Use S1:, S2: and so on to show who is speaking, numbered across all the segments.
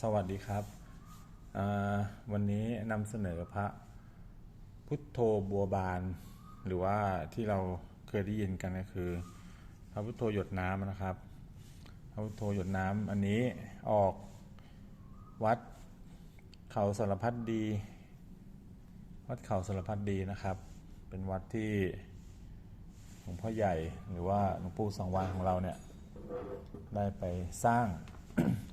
S1: สวัสดีครับ วันนี้นำเสนอพระพุทโธบัวบาน หรือว่าที่เราเคยได้ยินกันก็คือ พระพุทโธหยดน้ำนะครับ พระพุทโธหยดน้ำอันนี้ออกวัดเขาสารพัดดี วัดเขาสารพัดดีนะครับ เป็นวัดที่หลวงพ่อใหญ่หรือว่าหลวงปู่สังวานของเราเนี่ยได้ไปสร้าง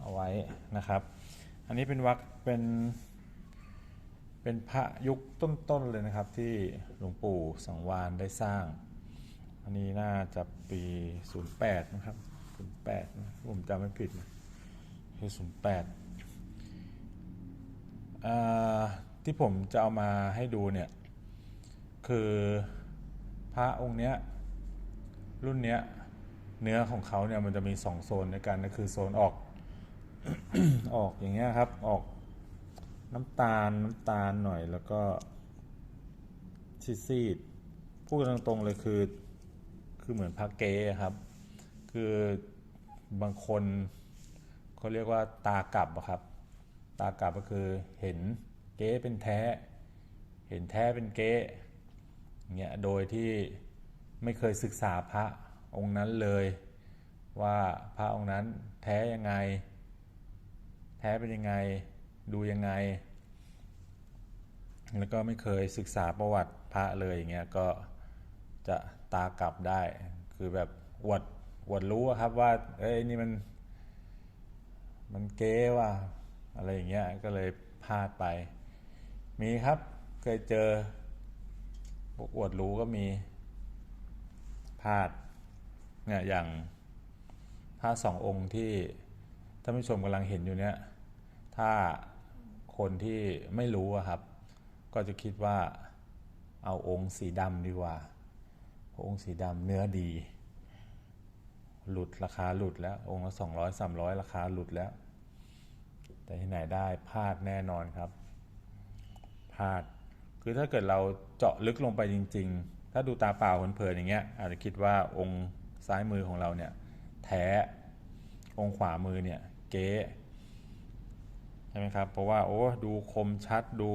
S1: เอาไว้นะครับ อันนี้เป็นวัดเป็นเป็นพระยุคต้นๆเลยนะครับที่หลวงปู่สังวานได้สร้าง อันนี้น่าจะปี 08 นะครับ08นะผมจำไม่ผิดนะคือ08อที่ผมจะเอามาให้ดูเนี่ย คือพระองค์เนี้ยรุ่นเนี้ยเนื้อของเขาเนี่ยมันจะมีสองโซนในกันก็คือโซนออก ออกอย่างเงี้ยครับ ออกน้ำตาลน้ำตาลหน่อยแล้วก็ซีดๆพูดตรงๆเลยคือ คือเหมือนพระเกครับ คือบางคนเขาเรียกว่าตากลับครับ ตากลับก็คือเห็นเก๊เป็นแท้ เห็นแท้เป็นเก๊อเงี้ยโดยที่ไม่เคยศึกษาพระองค์นั้นเลย ว่าพระองค์นั้นแท้ยังไง ท้เป็นยังไงดูยังไง แล้วก็ไม่เคยศึกษาประวัติพระเลยอย่างเงี้ยก็จะตากลับได้ คือแบบอวดอวดรู้ครับว่าเอ้ยนี่มัน มันเก๊ว่ะอะไรอย่างเงี้ยก็เลยพลาดไป มีครับเคยเจอพวกอวดรู้ก็มีพลาดเนี่ยอย่างพระสององค์ที่ท่านผู้ชมกำลังเห็นอยู่เนี่ย ถ้าคนที่ไม่รู้ครับ ก็จะคิดว่าเอาองค์สีดำดีกว่าองค์สีดำเนื้อดี หลุดราคาหลุดแล้ว องค์ละสองร้อยสามร้อยราคาหลุดแล้ว แต่ที่ไหนได้พลาดแน่นอนครับพลาดคือถ้าเกิดเราเจาะลึกลงไปจริง ๆ ถ้าดูตาเปล่าเผินๆอย่างเงี้ย อาจจะคิดว่าองค์ซ้ายมือของเราเนี่ยแท้องค์ขวามือเนี่ยเก๊ ช่ไหมครับเพราะว่าโอ้ดูคมชัดดู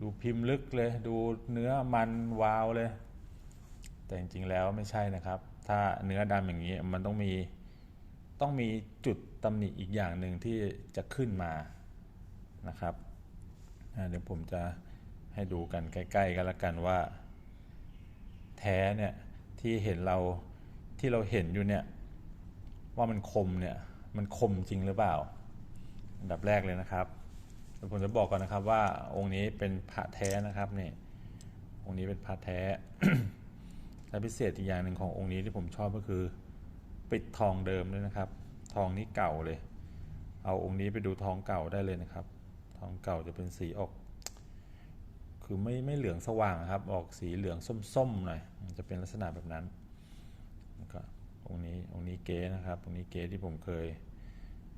S1: ดูพิมพ์ลึกเลย ดูเนื้อมันวาวเลย แต่จริงๆแล้วไม่ใช่นะครับ ถ้าเนื้อดำอย่างนี้มันต้องมีต้องมีจุดตำหนิอีกอย่างหนึ่งที่จะขึ้นมานะครับเดี๋ยวผมจะให้ดูกันใกล้ๆกันละกันว่า แท้เนี่ยที่เห็นเราที่เราเห็นอยู่เนี่ยว่ามันคมเนี่ยมันคมจริงหรือเปล่า อันดับแรกเลยนะครับผมจะบอกก่อนนะครับว่าองค์นี้เป็นพระแท้นะครับเนี่ยองค์นี้เป็นพระแท้และพิเศษอีกอย่างหนึ่งขององค์นี้ที่ผมชอบก็คือ ปิดทองเดิมด้วยนะครับ ทองนี้เก่าเลย เอาองค์นี้ไปดูทองเก่าได้เลยนะครับ ทองเก่าจะเป็นสีออก คือไม่ไม่เหลืองสว่างครับ ออกสีเหลืองส้มๆหน่อยมันจะเป็นลักษณะแบบนั้นก็องค์นี้องค์นี้เก๋นะครับองค์นี้เก๋ที่ผมเคย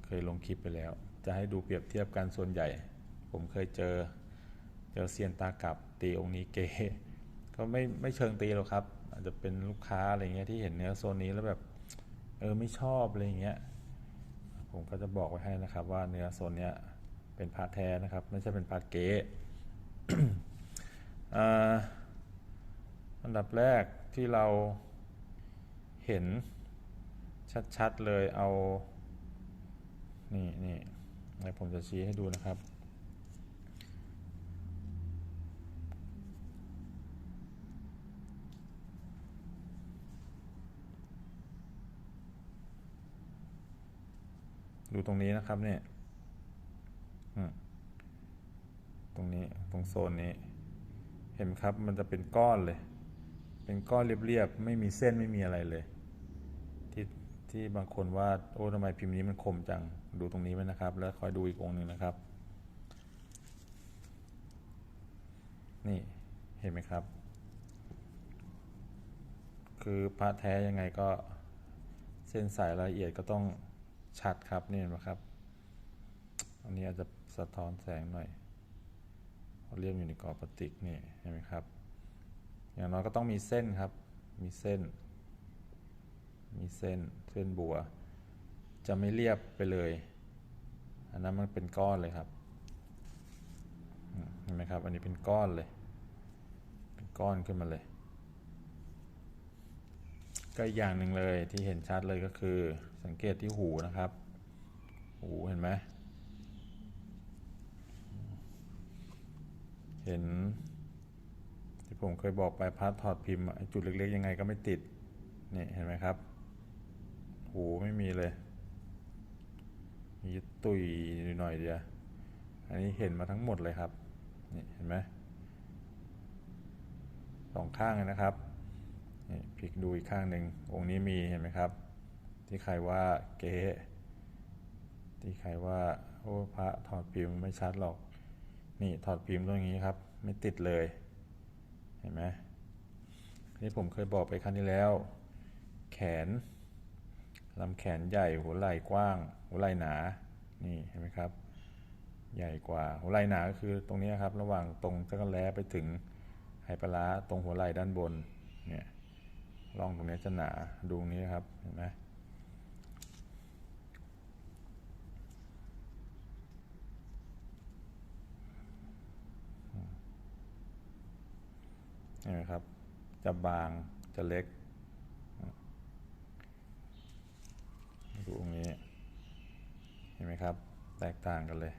S1: เคยลงคลิปไปแล้ว จะให้ดูเปรียบเทียบกันส่วนใหญ่ ผมเคยเจอ เจอเซียนตากับตีองค์นี้เก๋ก็ไม่ไม่เชิงตีหรอกครับ อาจจะเป็นลูกค้าอะไรเงี้ยที่เห็นเนื้อโซนนี้แล้วแบบเออไม่ชอบอะไรเงี้ยผมก็จะบอกไว้ให้นะครับ ว่าเนื้อโซนเนี้ยเป็นพาแท้นะครับ ไม่ใช่เป็นพาเก๋อันดับแรกที่เราเห็นชัดๆเลยเอา นี่นี่ เดี๋ยวผมจะชี้ให้ดูนะครับ ดูตรงนี้นะครับเนี่ยตรงนี้ตรงโซนนี้ เห็นครับมันจะเป็นก้อนเลย เป็นก้อนเรียบๆ ไม่มีเส้นไม่มีอะไรเลยที่ ที่บางคนว่าโอ้ทำไมพิมพ์นี้มันคมจังดูตรงนี้ไว้นะครับ แล้วคอยดูอีกองค์หนึ่งนะครับ นี่เห็นไหมครับ คือพระแท้ยังไงก็เส้นสายละเอียดก็ต้องชัดครับนี่เห็นไหมครับ อันนี้อาจจะสะท้อนแสงหน่อยเรียกอยู่ในกรอบพลาสติกนี่เห็นไหมครับ อย่างน้อยก็ต้องมีเส้นครับ มีเส้น มีเส้นเส้นบัว จะไม่เรียบไปเลย อันนั้นมันเป็นก้อนเลยครับเห็นไหมครับ อันนี้เป็นก้อนเลย เป็นก้อนขึ้นมาเลย ก็อีกอย่างหนึ่งเลยที่เห็นชัดเลยก็คือ สังเกตที่หูนะครับ หูเห็นไหมเห็นที่ผมเคยบอกไปพาร์ทถอดพิมพ์จุดเล็กๆยังไงก็ไม่ติด นี่ เห็นไหมครับ หูไม่มีเลย มีตุยหน่อยเดียวอันนี้เห็นมาทั้งหมดเลยครับ นี่เห็นไหมสองข้างเลยนะครับ นี่พลิกดูอีกข้างหนึ่งองค์นี้มีเห็นไหมครับ ที่ใครว่าเก๊ที่ใครว่าโอ้พระถอดพิมพ์ไม่ชัดหรอก นี่ถอดพิมพ์ตรงนี้ครับ ไม่ติดเลย เห็นไหมนี่ผมเคยบอกไปครั้งที่แล้ว แขน ลำแขนใหญ่หัวไหล่กว้าง หัวไหล่หนา นี่เห็นไหมครับ ใหญ่กว่าหัวไหล่หนาก็คือตรงนี้ครับ ระหว่างตรงจักรแล้ไปถึงไหปลาร้าตรงหัวไหล่ด้านบน เนี่ยร่องตรงนี้จะหนาดูนี้ครับ เห็นไหมเห็นไหมครับ จะบางจะเล็ก ดูตรงนี้ เห็นไหมครับ แตกต่างกันเลย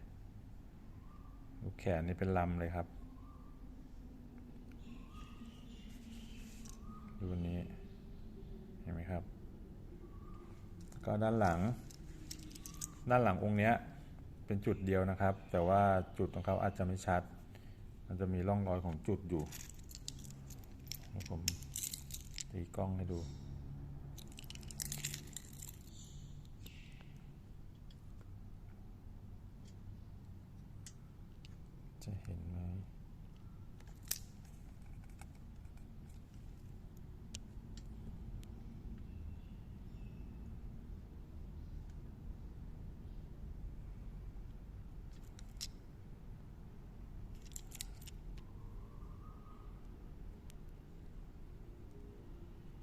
S1: ลูกแขนนี่เป็นลำเลยครับ ดูอันนี้ เห็นไหมครับ ก็ด้านหลัง ด้านหลังองค์เนี้ยเป็นจุดเดียวนะครับ แต่ว่าจุดของเขาอาจจะไม่ชัด มันจะมีร่องรอยของจุดอยู่ผมตีกล้องให้ดู จะเห็นไหม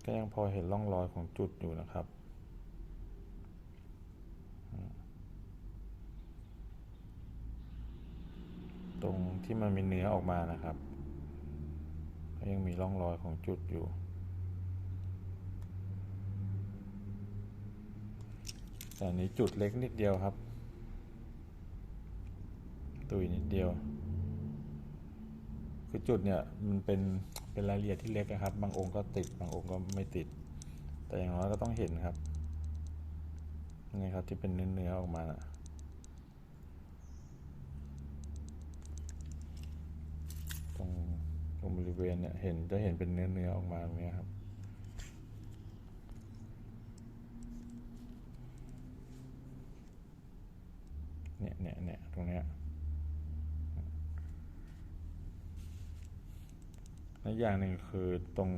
S1: ก็ยังพอเห็นร่องรอยของจุดอยู่นะครับ ตรงที่มันมีเนื้อออกมานะครับก็ยังมีร่องรอยของจุดอยู่ แต่นนี้จุดเล็กนิดเดียวครับ ตุยนิดเดียว คือจุดเนี่ยมันเป็น เป็นรายละเอียดที่เล็กนะครับ บางองค์ก็ติด บางองค์ก็ไม่ติด แต่อย่างน้อยก็ต้องเห็นครับนี่ครับที่เป็นเนื้อเนื้ออกมานะตรงตรงบริเวณเนี่ยเห็นจะเห็นเป็นเนื้อเนื้ออกมาตรงเนี้ยครับเนี่ยเนี่ยเนี่ยตรงเนี้ย และอย่างหนึ่งคือตรง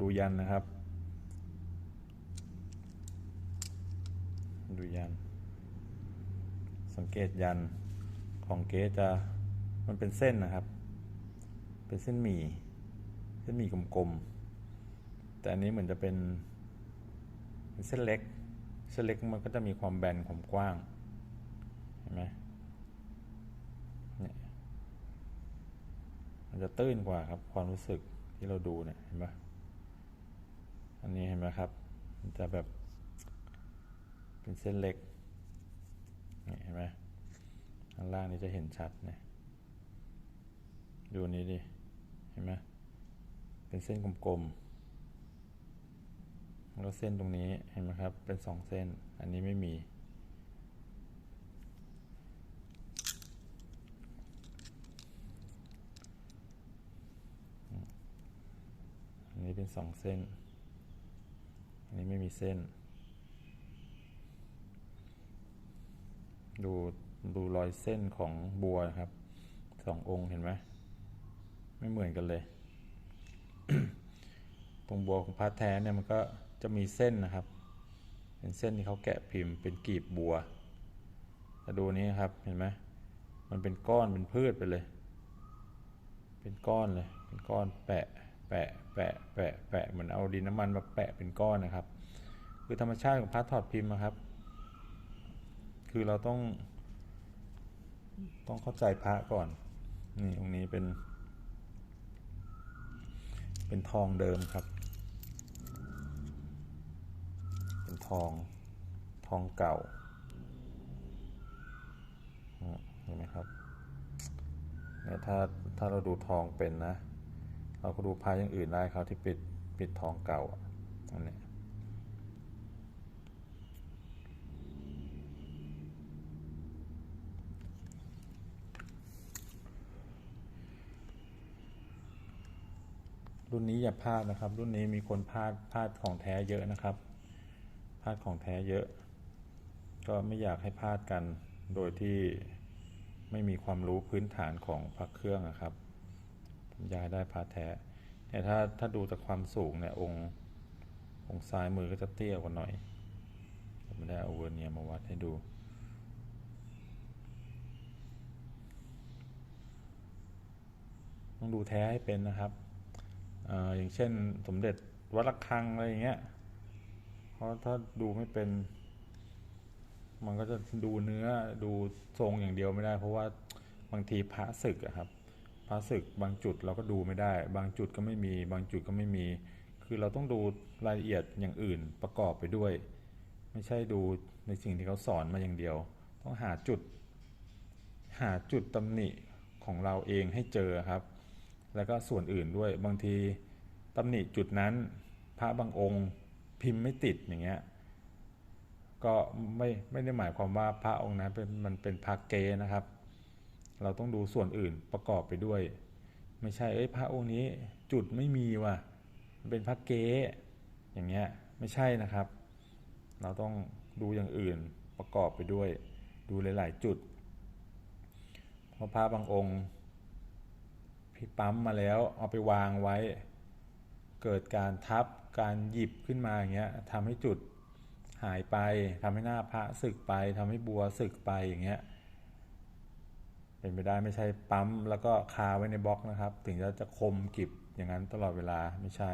S1: ดูยันนะครับ ดูยัน สังเกตยันของเกจะมันเป็นเส้นนะครับ เป็นเส้นหมี่ เส้นหมี่กลมๆ แต่อันนี้เหมือนจะเป็นเป็นเส้นเล็ก เส้นเล็กมันก็จะมีความแบนความกว้าง เห็นไหมเนี่ย มันจะตื้นกว่าครับความรู้สึกที่เราดูเนี่ยเห็นไหมอันนี้เห็นไหมครับ มันจะแบบเป็นเส้นเล็กนี่เห็นไหมอันล่างนี้จะเห็นชัดเนี่ยดูนนี้ดิ เห็นไหมเป็นเส้นกลมๆแล้วเส้นตรงนี้เห็นไหมครับ เป็นสองเส้น อันนี้ไม่มี อั นนี้เป็นสองเส้น อันนี้ไม่มีเส้น ดูดูรอยเส้นของบัวนะครับสององค์เห็นไหมไม่เหมือนกันเลย ตรงบัวของพระแท้เนี่ยมันก็จะมีเส้นนะครับ เป็นเส้นที่เขาแกะพิมพ์เป็นกีบบัวถ้าดูนี้ครับเห็นไหมมันเป็นก้อนเป็นพืชไปเลย เป็นก้อนเลย เป็นก้อนแปะ แปะแปะแปะแปะเหมือนเอาดินน้ำมันมาแปะเป็นก้อนนะครับ คือธรรมชาติของพระถอดพิมพ์นะครับ คือเราต้อง ต้องเข้าใจพระก่อน นี่องนี้เป็น เป็นทองเดิมครับ เป็นทองทองเก่าเห็นไหมครับเนี่ยถ้าถ้าเราดูทองเป็นนะ เราก็ดูพระอย่างอื่นได้ครับที่ปิดปิดทองเก่าอันนี้รุ่นนี้อย่าพลาดนะครับ รุ่นนี้มีคนพลาดพลาดของแท้เยอะนะครับพลาดของแท้เยอะ ก็ไม่อยากให้พลาดกันโดยที่ไม่มีความรู้พื้นฐานของพระเครื่องนะครับ ยากให้ได้พระแท้แต่ถ้าถ้าดูจากความสูงเนี่ยองค์องค์ซ้ายมือก็จะเตี้ยกว่าหน่อยผมไม่ได้เอาเวอร์เนียมาวัดให้ดู ต้องดูแท้ให้เป็นนะครับอาอย่างเช่นสมเด็จวัดระฆังอะไรอย่างเงี้ยเพราะถ้าดูไม่เป็น มันก็จะดูเนื้อดูทรงอย่างเดียวไม่ได้ เพราะว่าบางทีพระศึกอะครับ พระศึกบางจุดเราก็ดูไม่ได้ บางจุดก็ไม่มี บางจุดก็ไม่มี คือเราต้องดูรายละเอียดอย่างอื่นประกอบไปด้วย ไม่ใช่ดูในสิ่งที่เขาสอนมาอย่างเดียว ต้องหาจุด หาจุดตำหนิของเราเองให้เจอครับ แล้วก็ส่วนอื่นด้วยบางทีตำหนิจุดนั้น พระบางองค์พิมพ์ไม่ติดอย่างเงี้ยก็ไม่ไม่ได้หมายความว่าพระองค์นั้นเป็นมันเป็นพระเกนะครับ เราต้องดูส่วนอื่นประกอบไปด้วย ไม่ใช่เอ้ยพระองค์นี้จุดไม่มีว่ะมันเป็นพระเกอย่างเงี้ยไม่ใช่นะครับ เราต้องดูอย่างอื่นประกอบไปด้วย ดูหลาย ๆ จุด เพราะพระบางองค์พี่ปั๊มมาแล้วเอาไปวางไว้ เกิดการทับการหยิบขึ้นมาอย่างเงี้ยทำให้จุดหายไปทำให้หน้าพระสึกไปทำให้บัวสึกไปอย่างเงี้ย เป็นไปได้ไม่ใช่ปั๊มแล้วก็คาไว้ในบล็อกนะครับ ถึงจะจะคมกิบอย่างนั้นตลอดเวลาไม่ใช่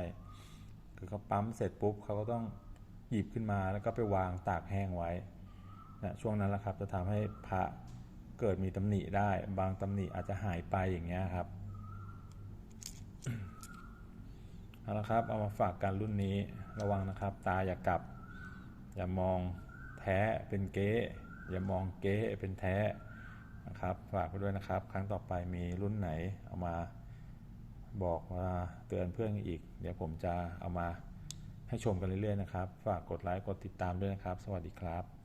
S1: คือเขาปั๊มเสร็จปุ๊บเขาก็ต้องหยิบขึ้นมาแล้วก็ไปวางตากแห้งไว้นะช่วงนั้นแหละครับจะทำให้พระเกิดมีตำหนิได้ บางตำหนิอาจจะหายไปอย่างเงี้ยครับเอาละครับเอามาฝากกันรุ่นนี้ระวังนะครับ ตาอย่ากลับ อย่ามองแท้เป็นเก๊อย่ามองเก๊เป็นแท้ นะครับ ฝากไปด้วยนะครับ ครั้งต่อไปมีรุ่นไหนเอามาบอกมาเตือนเพื่อนอีก เดี๋ยวผมจะเอามาให้ชมกันเรื่อยๆนะครับ ฝากกดไลค์กดติดตามด้วยนะครับ สวัสดีครับ